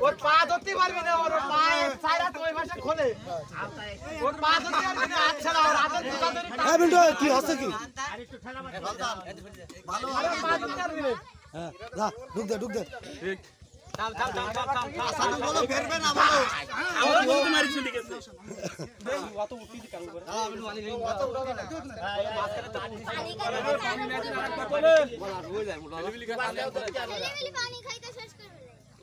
ওর পা ধরতে পারবি না ওর পায়ে চাইরা তো ওই খোলে। ওর পা ধরতে পারবি না আচ্ছা না ওর হাতের ধরে হ্যাঁ কি হচ্ছে কি? আরে পা ধরতে পারবি না হ্যাঁ যা ঢুক দে ঢুক দে। থাম থাম থাম থাম থাম সাদু বলো ফেরবে না বলো। পানি খাইতে শেষ করবে।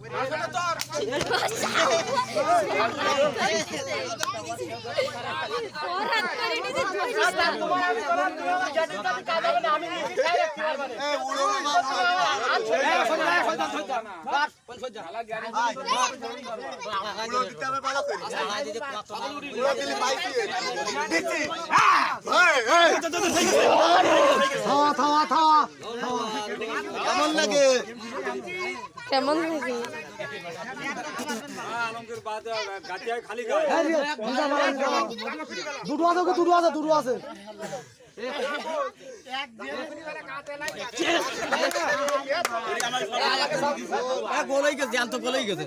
এই উড়ো কেমন লাগে? কেমন লাগে? দুটো আছে ওকে দুটো আছে দুটো আছে। গোলাই গেছে। জ্যান্ত গোলাই গেছে।